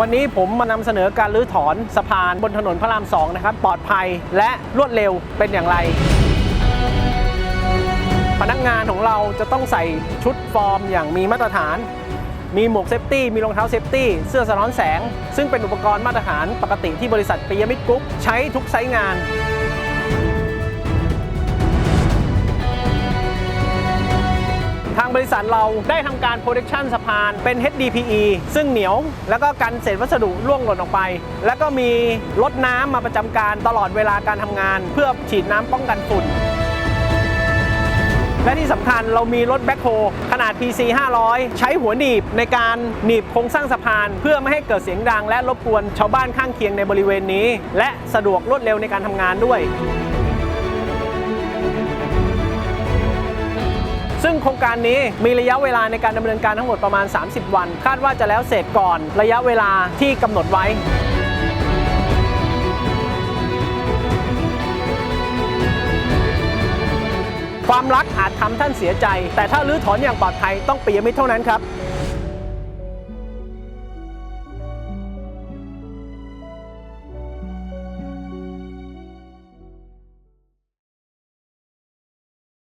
วันนี้ผมมานำเสนอการรื้อถอนสะพานบนถนนพระรามสองนะครับปลอดภัยและรวดเร็วเป็นอย่างไร พนักงานของเราจะต้องใส่ชุดฟอร์มอย่างมีมาตรฐาน มีหมวกเซฟตี้มีรองเท้าเซฟตี้เสื้อสะท้อนแสง ซึ่งเป็นอุปกรณ์มาตรฐานปกติที่บริษัทปิยมิตรกรุ๊ปใช้ทุกไซต์งาน บริษัทเราได้ทำการ protection สะพานเป็น HDPE ซึ่งเหนียว แล้วก็กันเศษวัสดุร่วงหล่นออกไป แล้วก็มีรถน้ำมาประจำการตลอดเวลาการทำงาน เพื่อฉีดน้ำป้องกันฝุ่น และที่สำคัญเรามีรถแบ็คโฮขนาด PC 500 ใช้หัวหนีบในการหนีบโครงสร้างสะพาน เพื่อไม่ให้เกิดเสียงดัง และรบกวนชาวบ้านข้างเคียงในบริเวณนี้ และสะดวกรวดเร็วในการทำงานด้วย ซึ่งโครงการนี้มีระยะเวลาในการดำเนินการทั้งหมดประมาณ 30 วัน คาดว่าจะแล้วเสร็จก่อนระยะเวลาที่กำหนดไว้ความรักอาจทำท่านเสียใจ แต่ถ้ารื้อถอนอย่างปลอดภัยต้องปิยมิตรเท่านั้นครับ